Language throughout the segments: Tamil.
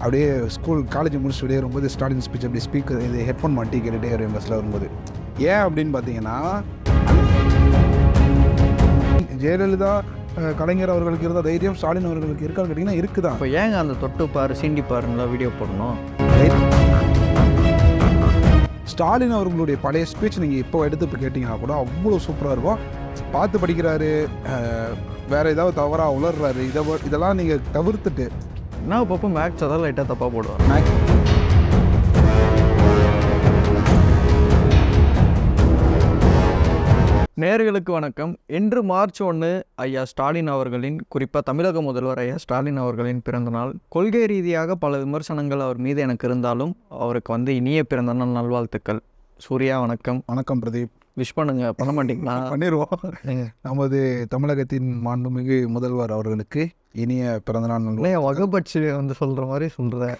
அப்படியே ஸ்கூல் காலேஜ் முடிச்சுட்டு வெளியே வரும்போது ஸ்டாலின் ஸ்பீச் அப்படி ஸ்பீக்கர் இது ஹெட்ஃபோன் மாட்டி கேட்டுகிட்டே வரும் பஸ்ஸில் வரும்போது. ஏன் அப்படின்னு பார்த்தீங்கன்னா ஜெயலலிதா கலைஞர் அவர்களுக்கு இருந்த தைரியம் ஸ்டாலின் அவர்களுக்கு இருக்கான்னு கேட்டிங்கன்னா இருக்குதான். இப்போ ஏங்க அந்த தொட்டு பாரு சீண்டி பாருலாம் வீடியோ போடணும்? ஸ்டாலின் அவர்களுடைய பழைய ஸ்பீச் நீங்கள் இப்போ எடுத்து இப்போ கேட்டிங்கன்னா கூட அவ்வளோ சூப்பராக இருக்கும். பார்த்து படிக்கிறாரு வேற ஏதாவது தவறாக உளர்றாரு இதை இதெல்லாம் நீங்கள் தவிர்த்துட்டு என்ன அப்பப்போ மேக்ஸ் அதான் லைட்டாக தப்பாக போடுவார் மேக் நேர்களுக்கு வணக்கம். இன்று மார்ச் ஒன்று ஐயா ஸ்டாலின் அவர்களின் குறிப்பாக தமிழக முதல்வர் ஐயா ஸ்டாலின் அவர்களின் பிறந்தநாள் கொள்கை ரீதியாக பல விமர்சனங்கள் அவர் மீது எனக்கு இருந்தாலும் அவருக்கு வந்து இனிய பிறந்தநாள் நல்வாழ்த்துக்கள். சூர்யா வணக்கம். வணக்கம் பிரதீப். விஷ் பண்ணுங்க. பண்ண மாட்டீங்களா? பண்ணிடுவோம் நமது தமிழகத்தின் மாண்புமிகு முதல்வர் அவர்களுக்கு இனிய பிறந்தநாள் வகுப்பட்சி வந்து சொல்கிற மாதிரி சொல்கிறேன்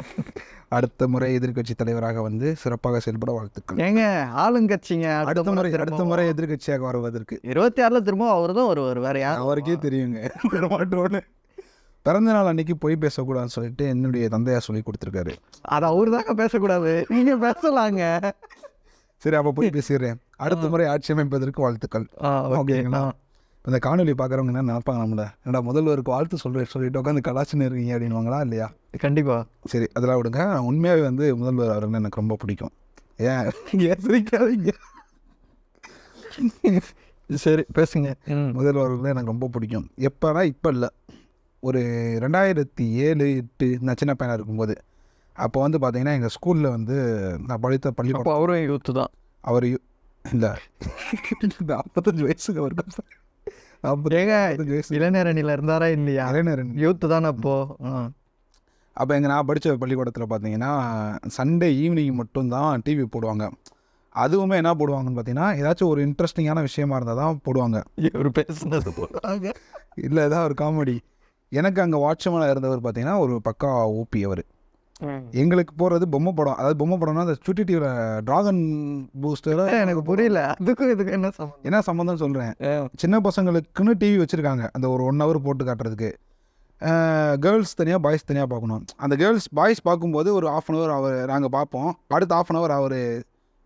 அடுத்த முறை எதிர்க்கட்சி தலைவராக வந்து சிறப்பாக செயல்பட வாழ்த்துக்கள். ஏங்க ஆளுங்கட்சிங்க. அடுத்த முறை அடுத்த முறை எதிர்க்கட்சியாக வருவதற்கு. இருபத்தி ஆறில் திரும்ப அவர் தான் வருவார் வேற யார் அவருக்கே தெரியுங்க. வரமாட்டோன்னு பிறந்த நாள் அன்னைக்கு பொய் பேசக்கூடாதுன்னு சொல்லிட்டு என்னுடைய தந்தையார் சொல்லி கொடுத்துருக்காரு. அது அவர் தாங்க பேசக்கூடாது. நீங்கள் பேசலாங்க. சரி அப்போ போய் பேசிடுறேன். அடுத்த முறை ஆட்சி அமைப்பதற்கு வாழ்த்துக்கள். ஓகேங்களா? இப்ப இந்த காணொலி பார்க்குறவங்க என்ன நினைப்பாங்க நம்மள? என்னடா முதல்வருக்கு வாழ்த்து சொல்கிறேன் சொல்லிட்டு உட்காந்து கலாச்சின்னு இருக்கீங்க அப்படின்வாங்களா இல்லையா? கண்டிப்பாக சரி அதெல்லாம் விடுங்க. உண்மையாகவே வந்து முதல்வர் அவர்கள் எனக்கு ரொம்ப பிடிக்கும். ஏன்? ஏன் சிரிக்காதீங்க? சரி பேசுங்க. முதல்வர் அவர்கள் எனக்கு ரொம்ப பிடிக்கும். எப்போனா இப்போ இல்லை. ஒரு ரெண்டாயிரத்தி ஏழு எட்டு நான் சின்ன பையனாக இருக்கும்போது அப்போ வந்து பார்த்தீங்கன்னா எங்கள் ஸ்கூலில் வந்து நான் படித்த அப்போ அவரும் யூத்து தான். அவர் இல்லை. நாற்பத்தஞ்சு வயசுக்கு நாற்பத்தஞ்சு வயசு. இளைஞரணியில் இருந்தாரா இல்லையா? இளைஞர் யூத்து தானே அப்போ. அப்போ எங்கள் நான் படித்த பள்ளிக்கூடத்தில் பார்த்தீங்கன்னா சண்டே ஈவினிங் மட்டும்தான் டிவி போடுவாங்க. அதுவுமே என்ன போடுவாங்கன்னு பார்த்தீங்கன்னா ஏதாச்சும் ஒரு இன்ட்ரெஸ்டிங்கான விஷயமா இருந்தால் தான் போடுவாங்க. இவர் பேசுனது போடுறாங்க இல்லை ஏதாவது ஒரு காமெடி எனக்கு அங்கே வாட்ச்மேனாக இருந்தவர் பார்த்தீங்கன்னா ஒரு பக்கா ஓபி அவர். எங்களுக்கு போகிறது பொம்மை படம். அதாவது பொம்மை படம்னா அந்த சுட்டி டிவியில் ட்ராகன் பூஸ்டர் எனக்கு புரியல. அதுக்கும் இதுக்கு என்ன சம்பந்தம்? என்ன சம்மந்தம் சொல்கிறேன் சின்ன பசங்களுக்குன்னு டிவி வச்சுருக்காங்க. அந்த ஒரு ஒன் ஹவர் போட்டு காட்டுறதுக்கு. கேர்ள்ஸ் தனியாக பாய்ஸ் தனியாக பார்க்கணும். அந்த கேர்ள்ஸ் பாய்ஸ் பார்க்கும்போது ஒரு ஆஃப் அன் ஹவர் அவர் நாங்கள் பார்ப்போம். அடுத்த ஆஃப் அன் ஹவர் அவர்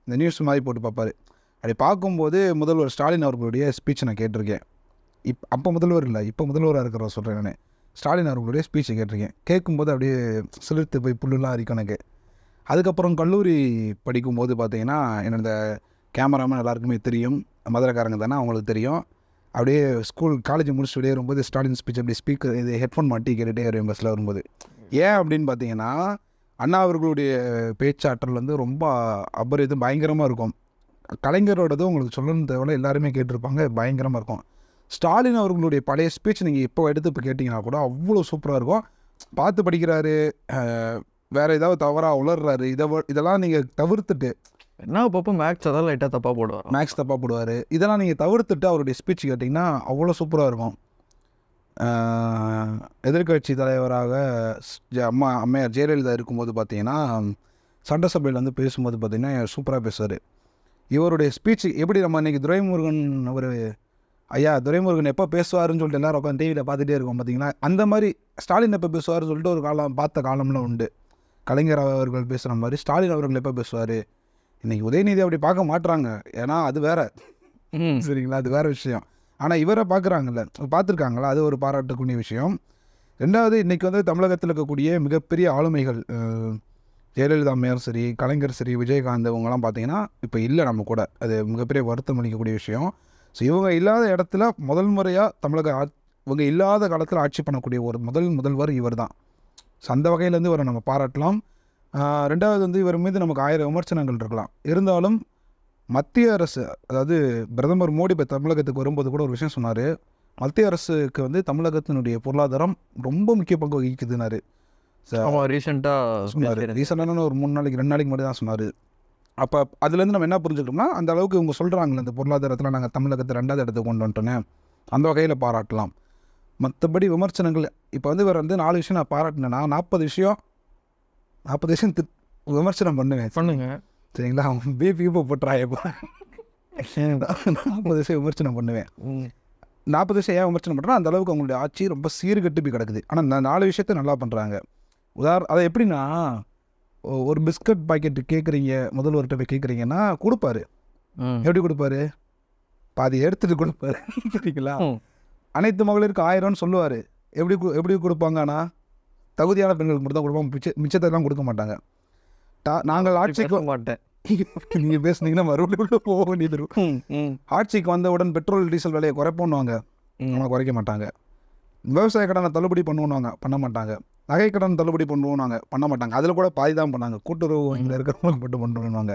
இந்த நியூஸ் மாதிரி போட்டு பார்ப்பாரு. அப்படி பார்க்கும்போது முதல்வர் ஸ்டாலின் அவர்களுடைய ஸ்பீச் நான் கேட்டிருக்கேன். இப் அப்போ முதல்வர் இல்லை இப்போ முதல்வராக இருக்கிறவர் சொல்கிறேன் நான். ஸ்டாலின் அவர்களுடைய ஸ்பீச்சை கேட்டிருக்கேன். கேட்கும்போது அப்படியே சிலிர்த்து போய் புல்லுலாம் இருக்கும் எனக்கு. அதுக்கப்புறம் கல்லூரி படிக்கும்போது பார்த்தீங்கன்னா என்னோட கேமராமேன் எல்லாருக்குமே தெரியும். மதுரைக்காரங்க தானே அவங்களுக்கு தெரியும். அப்படியே ஸ்கூல் காலேஜ் முடிச்சுட்டு வெளியே வரும்போது ஸ்டாலின் ஸ்பீச் அப்படி ஸ்பீக்கர் இது ஹெட்ஃபோன் மாட்டி கேட்டுகிட்டே வரும் பஸ்ஸில் வரும்போது. ஏன் அப்படின்னு பார்த்தீங்கன்னா அண்ணா அவர்களுடைய பேச்சாற்றல் வந்து ரொம்ப அபரிதம் பயங்கரமாக இருக்கும். கலைஞரோடதும் உங்களுக்கு சொல்லணும் தேவையில்ல எல்லாருமே கேட்டிருப்பாங்க பயங்கரமாக இருக்கும். ஸ்டாலின் அவர்களுடைய பழைய ஸ்பீச் நீங்கள் இப்போ எடுத்து இப்போ கேட்டிங்கன்னா கூட அவ்வளோ சூப்பராக இருக்கும். பார்த்து படிக்கிறாரு வேற ஏதாவது தவறாக உளர்றாரு இதை இதெல்லாம் நீங்கள் தவிர்த்துட்டு என்ன அப்பப்போ மேக்ஸ் அதான் லைட்டாக தப்பாக போடுவார்? மேக்ஸ் தப்பாக போடுவார். இதெல்லாம் நீங்கள் தவிர்த்துட்டு அவருடைய ஸ்பீச் கேட்டிங்கன்னா அவ்வளோ சூப்பராக இருக்கும். எதிர்கட்சி தலைவராக அம்மா அம்மையார் ஜெயலலிதா இருக்கும்போது பார்த்தீங்கன்னா சட்டசபையில் வந்து பேசும்போது பார்த்தீங்கன்னா சூப்பராக பேசுவார். இவருடைய ஸ்பீச் எப்படி நம்ம இன்னைக்கு துரைமுருகன் ஒரு ஐயா துரைமுருகன் எப்போ பேசுவாருன்னு சொல்லிட்டு எல்லாரும் உட்காந்து டிவியில் பார்த்துட்டே இருக்கோம் பார்த்தீங்களா அந்த மாதிரி ஸ்டாலின் எப்போ பேசுவார்னு சொல்லிட்டு ஒரு காலம் பார்த்த காலம்லாம் உண்டு. கலைஞர் அவர்கள் பேசுகிற மாதிரி ஸ்டாலின் அவர்கள் எப்போ பேசுவார்? இன்னைக்கு உதயநிதி அப்படி பார்க்க மாட்றாங்க. ஏன்னா அது வேற. ம். சரிங்களா? அது வேற விஷயம். ஆனால் இவரை பார்க்குறாங்கல்ல. பார்த்துருக்காங்களா? அது ஒரு பாராட்டக்கூடிய விஷயம். ரெண்டாவது இன்னைக்கு வந்து தமிழகத்தில் இருக்கக்கூடிய மிகப்பெரிய ஆளுமைகள் ஜெயலலிதா அம்மையார் சரி கலைஞர் சரி விஜயகாந்த் இவங்கெல்லாம் பார்த்தீங்கன்னா இப்போ இல்லை நம்ம கூட. அது மிகப்பெரிய வருத்தம் அளிக்கக்கூடிய விஷயம். ஸோ இவங்க இல்லாத இடத்துல முதல் முறையாக தமிழக ஆ- இவங்க இல்லாத காலத்தில் ஆட்சி பண்ணக்கூடிய ஒரு முதல் முதல்வர் இவர் தான் ஸோ அந்த வகையிலேருந்து இவரை நம்ம பாராட்டலாம். ரெண்டாவது வந்து இவர் மீது நமக்கு ஆயிரம் விமர்சனங்கள் இருக்கலாம். இருந்தாலும் மத்திய அரசு அதாவது பிரதமர் மோடி இப்போ தமிழகத்துக்கு வரும்போது கூட ஒரு விஷயம் சொன்னார். மத்திய அரசுக்கு வந்து தமிழகத்தினுடைய பொருளாதாரம் ரொம்ப முக்கிய பங்கு வகிக்குதுன்னாரு. ஆமாம் ரீசெண்டாக சொன்னார். ரீசெண்டான ஒரு மூணு நாளைக்கு ரெண்டு நாளைக்கு மட்டும் தான் சொன்னார். அப்போ அதுலேருந்து நம்ம என்ன புரிஞ்சுக்கணும்னா அந்த அளவுக்கு இவங்க சொல்கிறாங்களே இந்த பொருளாதாரத்தில் நாங்கள் தமிழகத்தை ரெண்டாவது இடத்துக்கு கொண்டு வந்துட்டோன்னே அந்த வகையில் பாராட்டலாம். மற்றபடி விமர்சனங்கள் இப்போ வந்து இவர் வந்து நாலு விஷயம் நான் பாராட்டினேன்னா நாற்பது விஷயம் நாற்பது விஷயம் திட் விமர்சனம் பண்ணுவேன் பண்ணுங்க. சரிங்களா? அவன் பிபி இப்போ போட்டுறான் இப்போ நாற்பது விஷயம் விமர்சனம் பண்ணுவேன். நாற்பது விஷயம் ஏன் விமர்சனம் பண்ணுறோம் அந்த அளவுக்கு அவங்களுடைய ஆட்சி ரொம்ப சீர்கெட்டு போய் கிடக்குது. ஆனால் நாலு விஷயத்த நல்லா பண்ணுறாங்க உதாரண அதை எப்படின்னா ஒரு பிஸ்கட் பாக்கெட் கேட்குறீங்க முதல்வர்கிட்ட போய் கேட்குறீங்கன்னா கொடுப்பாரு. எப்படி கொடுப்பாரு? பாதி எடுத்துட்டு கொடுப்பாரு. சரிங்களா. அனைத்து மகளிருக்கு ஆயிரம்னு சொல்லுவார். எப்படி எப்படி கொடுப்பாங்கன்னா தகுதியான பெண்களுக்கு மட்டும் தான் கொடுப்பாங்க. மிச்ச மிச்சத்தெல்லாம் கொடுக்க மாட்டாங்க. டா- நாங்கள் ஆட்சிக்கு மாட்டேன். நீங்கள் பேசுனீங்கன்னா மறுபடியும் உள்ள போக வேண்டியது இருக்கும். ஆட்சிக்கு வந்தவுடன் பெட்ரோல் டீசல் விலையை குறைப்போன்னுவாங்க. ஆனால் குறைக்க மாட்டாங்க. விவசாய கடனை தள்ளுபடி பண்ணுவோன்னாங்க பண்ண மாட்டாங்க. நகை கடன் தள்ளுபடி பண்ணுவோன்னாங்க பண்ண மாட்டாங்க. அதில் கூட பாதி தான் பண்ணாங்க. கூட்டுறவு வங்கியில் இருக்கிறவங்களுக்கு மட்டும் பண்ணுவாங்க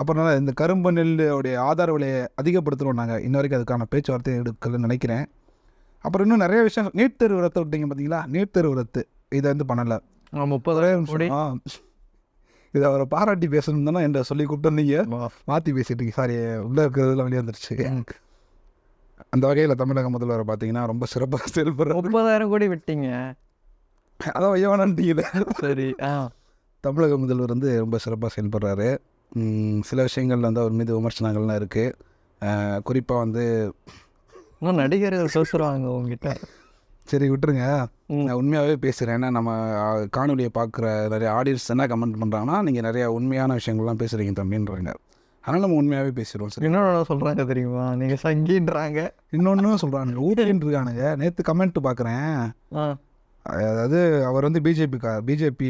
அப்புறம் இந்த கரும்பு நெல்லுடைய ஆதார விலையை அதிகப்படுத்துகிறோம் நாங்கள் இன்ன வரைக்கும் அதுக்கான பேச்சுவார்த்தை எடுக்கலன்னு நினைக்கிறேன். அப்புறம் இன்னும் நிறைய விஷயம். நீட் தேர்வு ரத்து விட்டீங்க பார்த்தீங்களா நீட் தேர்வு ரத்து. இதை வந்து பண்ணலை. முப்பதாயிரம் இதை அவரை பாராட்டி பேசணும் தானே என்ற சொல்லி கூப்பிட்டு வந்தீங்க வா. மாற்றி பேசிட்டு சாரி உள்ளே இருக்கிறதுலாம் வெளியே வந்துருச்சு. அந்த வகையில் தமிழக முதல்வரை பார்த்தீங்கன்னா ரொம்ப சிறப்பாக செயல்படுறாரு. முப்பதாயிரம் கோடி விட்டீங்க. அதான் ஐயவானீங்களே சரி ஆ. தமிழக முதல்வர் வந்து ரொம்ப சிறப்பாக செயல்படுறாரு. சில விஷயங்கள் வந்து அவர் மீது விமர்சனங்கள்லாம் இருக்குது குறிப்பாக வந்து இன்னும் நடிகர்கள் பேசுகிறாங்க உங்ககிட்ட. சரி விட்டுருங்க. நான் உண்மையாகவே பேசுகிறேன் ஏன்னா நம்ம காணொலியை பார்க்குற நிறைய ஆடியன்ஸ் என்ன கமெண்ட் பண்ணுறாங்கன்னா நீங்கள் நிறைய உண்மையான விஷயங்கள்லாம் பேசுகிறீங்க தம்பின்றாங்க அதனால் நம்ம உண்மையாகவே பேசுகிறோம் சரி. இன்னொன்று சொல்கிறாங்க தெரியுமா? நீங்கள் சங்கின்றாங்க. இன்னொன்று சொல்கிறானுங்க ஊட்டின்னு இருக்கானுங்க நேற்று கமெண்ட் பார்க்குறேன் அதாவது அவர் வந்து பிஜேபி கா பிஜேபி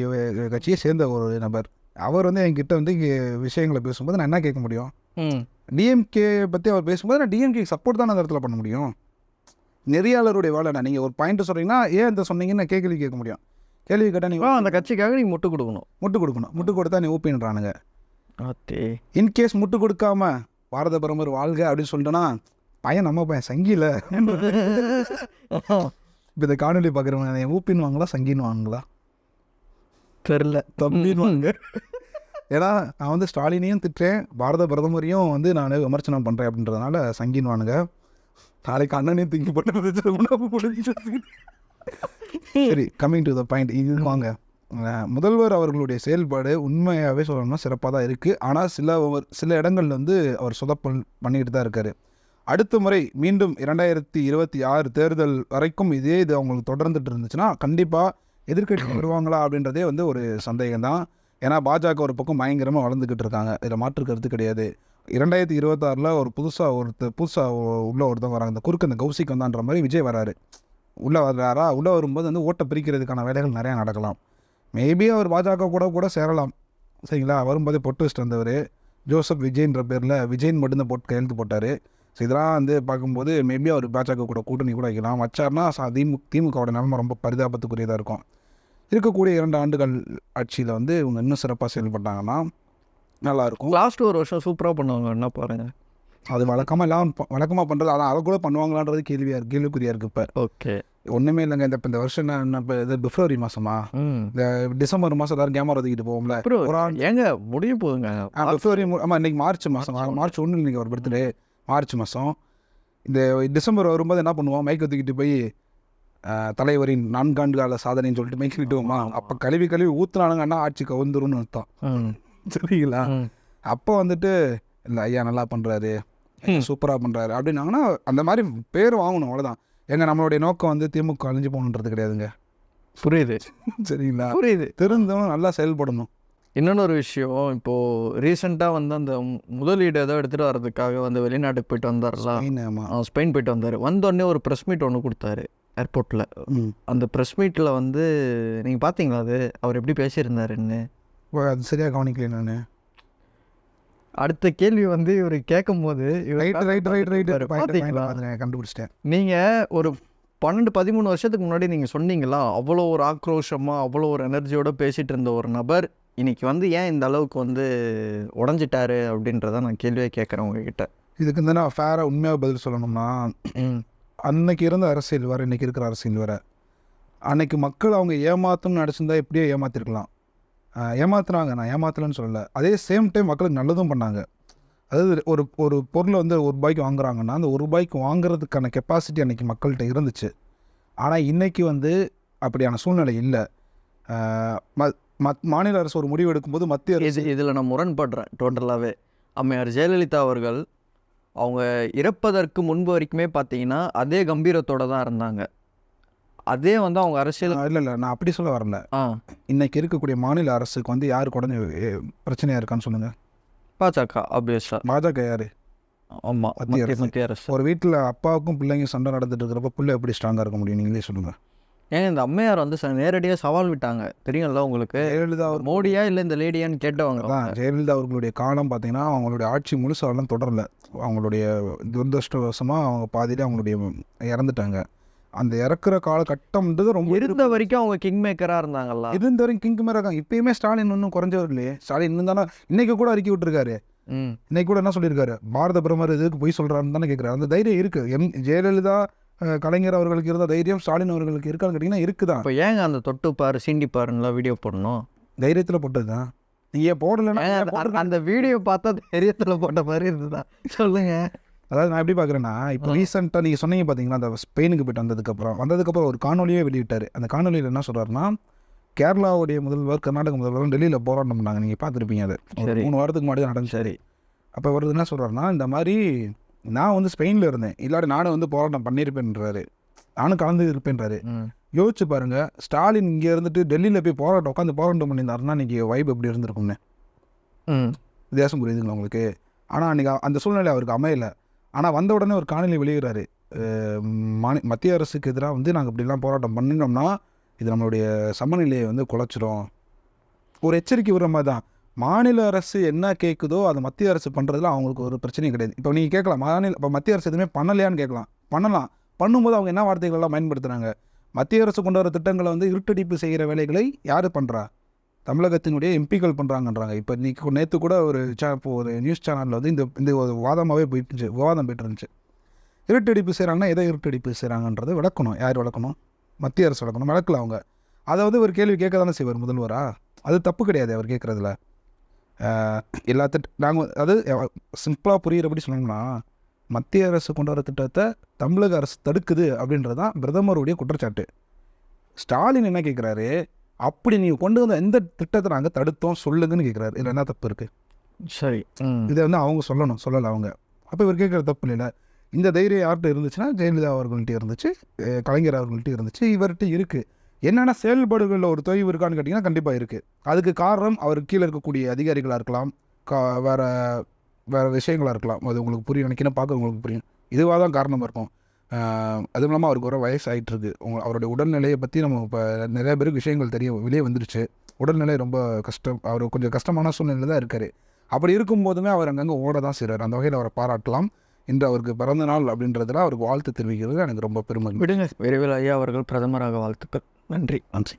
கட்சியை சேர்ந்த ஒரு நபர். அவர் வந்து என்கிட்ட வந்து இங்கே விஷயங்களை பேசும்போது நான் என்ன கேட்க முடியும்? டிஎம்கே பற்றி அவர் பேசும்போது நான் டிஎம்கே சப்போர்ட் தான் அந்த இடத்துல பண்ண முடியும். நெறியாளருடைய வேலை நீங்கள் ஒரு பாயிண்ட் சொல்கிறீங்கன்னா ஏன் இந்த சொன்னீங்கன்னு நான் கேள்வி கேட்க முடியும். கேள்வி கேட்டால் நீங்கள் அந்த கட்சிக்காக நீங்கள் முட்டு கொடுக்கணும். முட்டு கொடுக்கணும். முட்டு கொடுத்தா நீ ஊப்பின்றானுங்க ஆத்தே இன்கேஸ் முட்டு கொடுக்காம பாரத பிரதமர் வாழ்க அப்படின்னு சொல்லிட்டோன்னா பையன் நம்ம பையன் சங்கியில். இப்போ இந்த காணொலி பார்க்குறவங்க என் ஊப்பின்வாங்களா சங்கின்வாங்களா தெரில தம்பின்வாங்க ஏன்னா நான் வந்து ஸ்டாலினையும் திட்டுறேன் பாரத பிரதமரையும் வந்து நான் விமர்சனம் பண்ணுறேன் அப்படின்றதுனால சங்கின்வானுங்க நாளைக்கு அண்ணனையும் உணவு முடிஞ்சு சரி கம்மிங் டு த பாயிண்ட் இது வாங்க. முதல்வர் அவர்களுடைய செயல்பாடு உண்மையாகவே சொல்லணும்னா சிறப்பாக தான் இருக்குது ஆனால் சில சில இடங்கள்ல வந்து அவர் சொதப்பல் பண்ணிட்டு தான் இருக்காரு. அடுத்த முறை மீண்டும் இரண்டாயிரத்தி இருபத்தி ஆறு தேர்தல் வரைக்கும் இதே இது அவங்களுக்கு தொடர்ந்துட்டு இருந்துச்சுன்னா கண்டிப்பாக எதிர்க்கட்சி வருவாங்களா அப்படின்றதே வந்து ஒரு சந்தேகம் தான் ஏன்னா பாஜக ஒரு பக்கம் பயங்கரமாக வளர்ந்துக்கிட்டு இருக்காங்க. இதில் மாற்று கருத்து கிடையாது. இரண்டாயிரத்தி இருபத்தாறில் ஒரு புதுசாக ஒருத்தர் புதுசாக உள்ள ஒருத்தவங்க வராங்க. இந்த குறுக்கு இந்த கௌசிக் வந்தான்ற மாதிரி விஜய் வராரு. உள்ளே வர்றாரா? உள்ளே வரும்போது வந்து ஓட்டை பிரிக்கிறதுக்கான வேலைகள் நிறையா நடக்கலாம். மேபி அவர் பாஜக கூட கூட சேரலாம். சரிங்களா? வரும்போதே பொட்டு வச்சுட்டு வந்தவர். ஜோசப் விஜய்ன்ற பேரில் விஜய்னு மட்டும்தான் போட்டு கையெழுத்து போட்டார். ஸோ இதெல்லாம் வந்து பார்க்கும்போது மேபி அவர் பாஜக கூட கூட்டணி கூட வைக்கலாம். வச்சார்னா திமுக திமுகவோட நிலைமை ரொம்ப பரிதாபத்துக்குரியதாக இருக்கும். இருக்கக்கூடிய இரண்டு ஆண்டுகள் ஆட்சியில் வந்து இவங்க இன்னும் சிறப்பாக செயல்பட்டாங்கன்னா நல்லாயிருக்கும். லாஸ்ட் ஒரு வருஷம் சூப்பராக பண்ணுவாங்க என்ன பாருங்க. அது வழக்கமாக எல்லாம் வழக்கமாக பண்ணுறது அதான் அதை கூட பண்ணுவாங்களான்றது கேள்வியாக இருக்கு கேள்விக்குறியாக இருக்குது இப்போ. ஓகே ஒன்றுமே இல்லைங்க இந்த இப்போ இந்த வருஷம் என்ன இப்போ இது பிப்ரவரி மாதமா இந்த டிசம்பர் மாதம் எல்லாரும் கேமரா தூக்கிட்டு போவோம்ல. ஒரு ஏங்க முடிய போகுங்க ஆ, பிப்ரவரி ஆமாம் இன்னைக்கு மார்ச் மாதம் மார்ச் மார்ச் ஒன்று இன்னைக்கு ஒரு பர்த்டே. மார்ச் மாதம் இந்த டிசம்பர் வரும்போது என்ன பண்ணுவோம்? மைக்கை தூக்கிட்டு போய் தலைவரின் நான்காண்டு கால சாதனைன்னு சொல்லிட்டு மைக்கு விட்டுவோமா. அப்போ கழுவி கழுவி ஊற்றுனானுங்கன்னா ஆட்சி கவுந்துரும்னு அர்த்தம். சரிங்களா? அப்போ வந்துட்டு இல்லை ஐயா நல்லா பண்ணுறாரு. சூப்பராக பண்ணுறாரு அப்படின்னாங்கன்னா அந்த மாதிரி பேர் வாங்கணும் அவ்வளோதான் எங்க நம்மளுடைய நோக்கம் வந்து திமுக அழிஞ்சு போகணுன்றது கிடையாதுங்க. புரியுது. சரிங்களா? புரியுது. தெரிந்தவன் நல்லா செயல்படணும். இன்னொன்று ஒரு விஷயம் இப்போது ரீசெண்டாக வந்து அந்த முதலீடு ஏதோ எடுத்துகிட்டு வர்றதுக்காக வந்து வெளிநாட்டுக்கு போயிட்டு வந்தார்ல? மெயின் ஆமாம் ஆ, ஸ்பெயின் போயிட்டு வந்தார். வந்தோடனே ஒரு ப்ரெஸ் மீட் ஒன்று கொடுத்தாரு ஏர்போர்ட்டில் அந்த ப்ரெஸ் மீட்டில் வந்து நீங்கள் பார்த்தீங்களா அது? அவர் எப்படி பேசியிருந்தாருன்னு? அது சரியாக கவனிக்கல நான். அடுத்த கேள்வி வந்து இவர் கேட்கும்போது ரைட் ரைட் ரைட் ரைட் பார்த்தீங்களா கண்டுபிடிச்சிட்டேன். நீங்கள் ஒரு பன்னெண்டு பதிமூணு வருஷத்துக்கு முன்னாடி நீங்கள் சொன்னீங்களா? அவ்வளோ ஒரு ஆக்ரோஷமாக அவ்வளோ ஒரு எனர்ஜியோட பேசிகிட்டு இருந்த ஒரு நபர் இன்னைக்கு வந்து ஏன் இந்த அளவுக்கு வந்து உடஞ்சிட்டாரு அப்படின்றத நான் கேள்வியே கேட்குறேன் உங்ககிட்ட. இதுக்கு வந்து நான் ஃபேராக உண்மையாக பதில் சொல்லணும்னா அன்னைக்கு இருந்த அரசியல் வேறு இன்றைக்கி இருக்கிற அரசியல் வேறு. அன்னைக்கு மக்கள் அவங்க ஏமாத்தணும்னு நினச்சிருந்தா எப்படியோ ஏமாத்திருக்கலாம். ஆஹ் ஏமாத்துனாங்க நான் ஏமாத்தலைன்னு சொல்லலை. அதே சேம் டைம் மக்களுக்கு நல்லதும் பண்ணாங்க. அதாவது ஒரு ஒரு பொருளை வந்து ஒரு ரூபாய்க்கு வாங்குறாங்கன்னா அந்த ஒரு ரூபாய்க்கு வாங்குறதுக்கான கெப்பாசிட்டி அன்றைக்கி மக்கள்கிட்ட இருந்துச்சு. ஆனால் இன்றைக்கி வந்து அப்படியான சூழ்நிலை இல்லை. மத் மாநில அரசு ஒரு முடிவு எடுக்கும்போது மத்திய அரசு இது இதில் நான் முரண்படுறேன் டோட்டலாகவே அம்மையார் ஜெயலலிதா அவர்கள் அவங்க இறப்பதற்கு முன்பு வரைக்குமே பார்த்தீங்கன்னா அதே கம்பீரத்தோட தான் இருந்தாங்க. அதே வந்து அவங்க அரசியல் இல்லை இல்லை நான் அப்படி சொல்ல வரல. ஆ. இன்னைக்கு இருக்கக்கூடிய மாநில அரசுக்கு வந்து யார் குறைஞ்ச பிரச்சனையாக இருக்கான்னு சொல்லுங்கள் பாஜக ஆப்வியஸா பாஜக யார்? ஆமா மத்திய மத்திய அரசு. மத்திய அரசு. ஒரு வீட்டில் அப்பாவுக்கும் பிள்ளைங்க சண்டை நடந்துட்டு இருக்கிறப்ப பிள்ளை எப்படி ஸ்ட்ராங்காக இருக்க முடியும்? நீங்களே சொல்லுங்கள் ஏன் இந்த அம்மையார் வந்து ச- நேரடியா சவால் விட்டாங்க. தெரியும்ல உங்களுக்கு? ஜெயலலிதா அவர் மோடியா இல்ல இந்த லேடியான்னு கேட்டவங்க ஜெயலலிதா அவர்களுடைய காலம் பார்த்தீங்கன்னா அவங்களுடைய ஆட்சி முழுசாலாம் தொடரல. அவங்களுடைய துரதிருஷ்டவசமாக அவங்க பாதியிலே அவங்களுடைய இறந்துட்டாங்க. அந்த இறக்குற காலகட்டம்ன்றது ரொம்ப இருந்த வரைக்கும் அவங்க கிங் மேக்கரா இருந்தாங்கல்ல? இருந்த வரைக்கும் கிங்கு மேலே இருக்காங்க. இப்பயுமே ஸ்டாலின் ஒன்றும் குறைஞ்சவர் இல்லையே. ஸ்டாலின் இன்னும் தானே இன்னைக்கு கூட அறிக்கை விட்டுருக்காரு. ம். இன்னைக்கு கூட என்ன சொல்லியிருக்காரு? பாரத பிரதமர் இதுக்கு போய் சொல்கிறாருன்னு தானே கேட்குறாரு அந்த தைரியம் இருக்குது எம் ஜெயலலிதா கலைஞர் அவர்களுக்கு இருந்த தைரியம் ஸ்டாலின் அவர்களுக்கு இருக்கான்னு கேட்டிங்கன்னா இருக்குதான். இப்போ ஏங்க அந்த தொட்டு பாரு சீண்டி பாருலாம் வீடியோ போடணும்? தைரியத்தில் போட்டது தான் நீங்கள் போடலைன்னா அந்த- வீடியோ பார்த்தா தைரியத்துல போட்ட மாதிரி இருந்ததா? சொல்லுங்க. அதாவது நான் எப்படி பார்க்குறேன்னா இப்போ ரீசெண்டாக நீங்கள் சொன்னீங்க பார்த்தீங்களா அந்த ஸ்பெயினுக்கு போயிட்டு வந்ததுக்கப்புறம். வந்ததுக்கப்புறம் ஒரு காணொலியே வெளியிட்டார். அந்த காணொலியில் என்ன சொல்கிறாருன்னா கேரளாவுடைய முதல்வர் கர்நாடக முதல்வர் டெல்லியில் போராட்டம் பண்ணாங்க நீங்கள் பார்த்துருப்பீங்க அது. மூணு வாரத்துக்கு முன்னாடி நடந்துச்சு. சரி. அப்போ அவர் என்ன சொல்கிறாருன்னா இந்த மாதிரி நான் வந்து ஸ்பெயினில் இருந்தேன். இல்லாட்டி நானும் வந்து போராட்டம் பண்ணியிருப்பேன்றாரு. நானும் கலந்து இருப்பேன்றாரு. யோசிச்சு பாருங்க ஸ்டாலின் இங்கே இருந்துட்டு டெல்லியில் போய் போராட்டம் உட்காந்து போராட்டம் பண்ணியிருந்தாருன்னா இன்னைக்கு வைப் எப்படி இருந்திருக்கும்னு. ம். வித்தியாசம் புரியுதுங்களா உங்களுக்கு? ஆனால் அன்றைக்கி அந்த சூழ்நிலை அவருக்கு அமையல. ஆனால் வந்த உடனே ஒரு காணொலி வெளியிடுறாரு. மாநி மத்திய அரசுக்கு எதிராக வந்து நாங்கள் இப்படிலாம் போராட்டம் பண்ணினோம்னா இது நம்மளுடைய சமநிலையை வந்து குலைச்சிரும். ஒரு எச்சரிக்கை விடுற மாதிரி தான். மாநில அரசு என்ன கேட்குதோ அதை மத்திய அரசு பண்ணுறதுல அவங்களுக்கு ஒரு பிரச்சனையும் கிடையாது. இப்போ நீங்கள் கேட்கலாம் மாநில இப்போ மத்திய அரசு எதுவுமே பண்ணலையான்னு கேட்கலாம். பண்ணலாம். பண்ணும்போது அவங்க என்ன வார்த்தைகள்லாம் பயன்படுத்துகிறாங்க மத்திய அரசு கொண்டு வர திட்டங்களை வந்து இருட்டடிப்பு செய்கிற வேலைகளை யார் பண்ணுறா தமிழகத்தினுடைய எம்பிக்கள் பண்ணுறாங்கன்றாங்க இப்போ இன்றைக்கி நேற்று கூட ஒரு சே இப்போ ஒரு நியூஸ் சேனலில் வந்து இந்த இந்த ஒரு வாதமாகவே போயிட்டு இருந்துச்சு விவாதம் போயிட்டு இருந்துச்சு இருட்டடிப்பு செய்கிறாங்கன்னா எதை இருட்டடிப்பு செய்கிறாங்கன்றதை விளக்கணும். யார் விளக்கணும்? மத்திய அரசு விளக்கணும். விளக்கல அவங்க. அதை வந்து ஒரு கேள்வி கேட்க தானே செய்வார் முதல்வரா? அது தப்பு கிடையாது அவர் கேட்குறதுல. எல்லா திட்ட நாங்கள் அது சிம்பிளாக புரிகிறபடி சொன்னோம்னா மத்திய அரசு கொண்டு வர திட்டத்தை தமிழக அரசு தடுக்குது அப்படின்றது தான் பிரதமருடைய குற்றச்சாட்டு. ஸ்டாலின் என்ன கேட்குறாரு அப்படி நீங்கள் கொண்டு வந்த எந்த திட்டத்தை நாங்கள் தடுத்தோம் சொல்லுங்கன்னு கேட்குறாரு இதில் என்ன தப்பு இருக்குது சரி இதை வந்து அவங்க சொல்லணும் சொல்லலை அவங்க. அப்போ இவர் கேட்குற தப்பு இல்லை. இந்த தைரியம் யார்கிட்ட இருந்துச்சுன்னா ஜெயலலிதா அவர்கள்ட்ட இருந்துச்சு கலைஞர் அவர்கள்ட்ட இருந்துச்சு. இவர்கிட்ட இருக்குது என்னென்ன செயல்பாடுகளில் ஒரு தொய்வு இருக்கான்னு கேட்டிங்கன்னா கண்டிப்பாக இருக்குது அதுக்கு காரணம் அவர் கீழே இருக்கக்கூடிய அதிகாரிகளாக இருக்கலாம் கா வேறு வேறு விஷயங்களாக இருக்கலாம். அது உங்களுக்கு புரியும் நினைக்கிறேன் பார்க்க உங்களுக்கு புரியும். இதுவாக தான் காரணமாக இருக்கும். அதுவும் இல்லாமல் அவருக்கு ஒரு வயசு ஆயிட்டு உங்க அவருடைய உடல்நிலையை பற்றி நம்ம இப்போ நிறைய பேருக்கு விஷயங்கள் தெரிய வெளியே வந்துருச்சு. உடல்நிலை ரொம்ப கஷ்டம் அவர் கொஞ்சம் கஷ்டமான சூழ்நிலையில் தான் இருக்கார். அப்படி இருக்கும்போதுமே அவர் அங்கங்கே ஓட தான் செய்கிறார் அந்த வகையில் அவரை பாராட்டலாம். இன்று அவருக்கு பிறந்த நாள் அப்படின்றதுல அவருக்கு வாழ்த்து தெரிவிக்கிறது எனக்கு ரொம்ப பெருமை. விடுங்க விரைவில் ஐயா அவர்கள் பிரதமராக வாழ்த்துக்கள். நன்றி. நன்றி.